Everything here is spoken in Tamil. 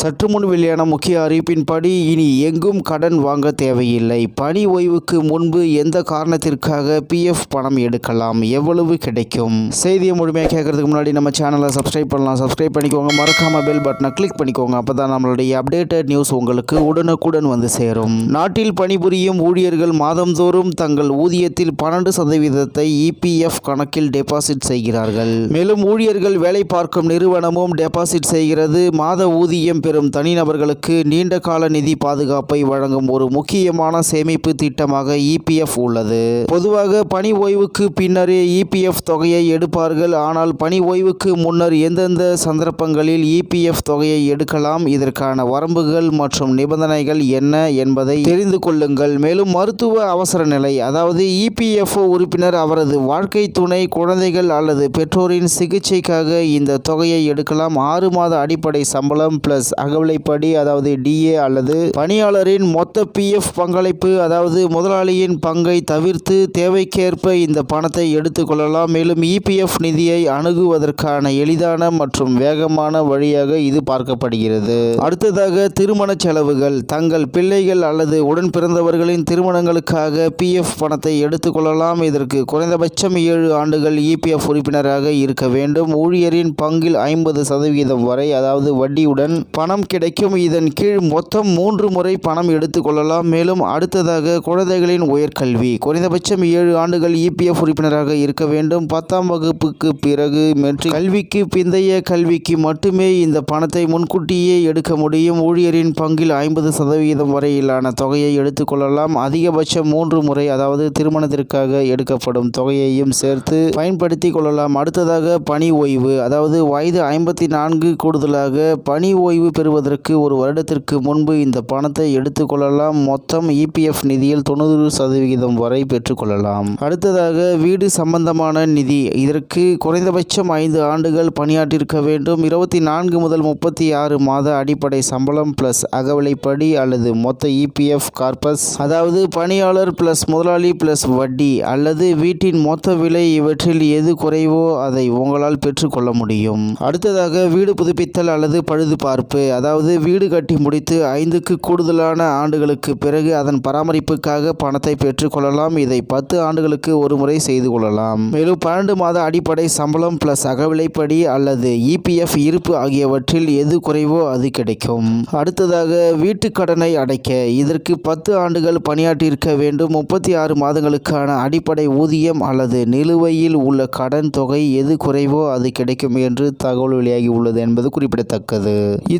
சற்று முன் வெளியான முக்கிய அறிவிப்பின்படி இனி எங்கும் கடன் வாங்க தேவையில்லை. பணி ஓய்வுக்கு முன்பு எந்த காரணத்திற்காக பிஎஃப் பணம் எடுக்கலாம்? எவ்வளவு கிடைக்கும்? செய்தியை முழுமையாக கேட்கறதுக்கு முன்னாடி நம்ம சேனலை சப்ஸ்கிரைப் பண்ணலாம். சப்ஸ்கிரைப் பண்ணிக்கோங்க. மறக்காம பெல் பட்டனை கிளிக் பண்ணிக்கோங்க. அப்போ தான் நம்மளுடைய அப்டேட்டட் நியூஸ் உங்களுக்கு உடனுக்குடன் வந்து சேரும். நாட்டில் பணிபுரியும் ஊழியர்கள் மாதந்தோறும் தங்கள் ஊதியத்தில் பன்னெண்டு சதவீதத்தை இபிஎஃப் கணக்கில் டெபாசிட் செய்கிறார்கள். மேலும் ஊழியர்கள் வேலை பார்க்கும் நிறுவனமும் டெபாசிட் செய்கிறது. மாத ஊதியம் பெறும் தனிநபர்களுக்கு நீண்ட கால நிதி பாதுகாப்பை வழங்கும் ஒரு முக்கியமான சேமிப்பு திட்டமாக இபிஎஃப் உள்ளது. பொதுவாக பணி ஓய்வுக்கு பின்னரே இபிஎஃப் தொகையை எடுப்பார்கள். ஆனால் பணி ஓய்வுக்கு முன்னர் எந்தெந்த சந்தர்ப்பங்களில் இபிஎஃப் தொகையை எடுக்கலாம்? இதற்கான வரம்புகள் மற்றும் நிபந்தனைகள் என்ன என்பதை தெரிந்து கொள்ளுங்கள். மேலும் மருத்துவ அவசர நிலை அதாவது இபிஎஃப்ஓ உறுப்பினர் அவரது வாழ்க்கை துணை குழந்தைகள் அல்லது பெற்றோரின் சிகிச்சைக்காக இந்த தொகையை எடுக்கலாம். ஆறு மாத அடிப்படை சம்பளம் பிளஸ் அகவலைப்படி அதாவது டிஏ அல்லது பணியாளரின் மொத்த பிஎஃப் பங்களிப்பு அதாவது முதலாளியின் பங்கை தவிர்த்து தேவைக்கேற்ப இந்த பணத்தை எடுத்துக்கொள்ளலாம் மேலும் இபிஎஃப் நிதியை அணுகுவதற்கான எளிதான மற்றும் வேகமான வழியாக இது பார்க்கப்படுகிறது. அடுத்ததாக திருமண செலவுகள். தங்கள் பிள்ளைகள் அல்லது உடன் பிறந்தவர்களின் திருமணங்களுக்காக பிஎஃப் பணத்தை எடுத்துக்கொள்ளலாம் இதற்கு குறைந்தபட்சம் ஏழு ஆண்டுகள் இபிஎஃப் உறுப்பினராக இருக்க வேண்டும். ஊழியரின் பங்கில் ஐம்பது சதவீதம் வரை அதாவது வட்டியுடன் பணம் கிடைக்கும். இதன் கீழ் மொத்தம் மூன்று முறை பணம் எடுத்துக்கொள்ளலாம் மேலும் அடுத்ததாக குழந்தைகளின் உயர்கல்வி. குறைந்தபட்சம் ஏழு ஆண்டுகள் இபிஎஃப் உறுப்பினராக இருக்க வேண்டும். பத்தாம் வகுப்புக்கு பிறகு மெட்ரிக் கல்விக்கு பிந்தைய கல்விக்கு மட்டுமே இந்த பணத்தை முன்கூட்டியே எடுக்க முடியும். ஊழியரின் பங்கில் ஐம்பது சதவீதம் வரையிலான தொகையை எடுத்துக்கொள்ளலாம் அதிகபட்சம் மூன்று முறை அதாவது திருமணத்திற்காக எடுக்கப்படும் தொகையையும் சேர்த்து பயன்படுத்தி கொள்ளலாம். அடுத்ததாக பணி ஓய்வு அதாவது வயது ஐம்பத்தி நான்கு கூடுதலாக பணி ஓய்வு பெறுவதற்கு ஒரு வருடத்திற்கு முன்பு இந்த பணத்தை எடுத்துக்கொள்ளலாம் மொத்தம் இபிஎஃப் நிதியில் தொண்ணூறு சதவிகிதம் வரை பெற்றுக்கொள்ளலாம் அடுத்ததாக வீடு சம்பந்தமான நிதி. இதற்கு குறைந்தபட்சம் ஐந்து ஆண்டுகள் பணியாற்றிருக்க வேண்டும். இருபத்தி நான்கு முதல் முப்பத்தி ஆறு மாத அடிப்படை சம்பளம் பிளஸ் அகவிலைப்படி அல்லது மொத்த இபிஎஃப் கார்பஸ் அதாவது பணியாளர் பிளஸ் முதலாளி பிளஸ் வட்டி அல்லது வீட்டின் மொத்த விலை இவற்றில் எது குறைவோ அதை உங்களால் பெற்றுக்கொள்ள முடியும். அடுத்ததாக வீடு புதுப்பித்தல் அல்லது பழுது பார்ப்பு அதாவது வீடு கட்டி முடித்து ஐந்துக்கு கூடுதலான ஆண்டுகளுக்கு பிறகு அதன் பராமரிப்புக்காக பணத்தை பெற்றுக்கொள்ளலாம் இதை பத்து ஆண்டுகளுக்கு ஒரு முறை செய்து கொள்ளலாம். மேலும் பன்னெண்டு மாத அடிப்படை சம்பளம் பிளஸ் அகவிலைப்படி அல்லது இபிஎஃப் இருப்பு ஆகியவற்றில் எது குறைவோ அது கிடைக்கும். அடுத்ததாக வீட்டு கடனை அடைக்க. இதற்கு பத்து ஆண்டுகள் பணியாற்றியிருக்க வேண்டும். முப்பத்தி ஆறு மாதங்களுக்கான அடிப்படை ஊதியம் அல்லது நிலுவையில் உள்ள கடன் தொகை எது குறைவோ அது கிடைக்கும் என்று தகவல் வெளியாகி உள்ளது என்பது குறிப்பிடத்தக்கது.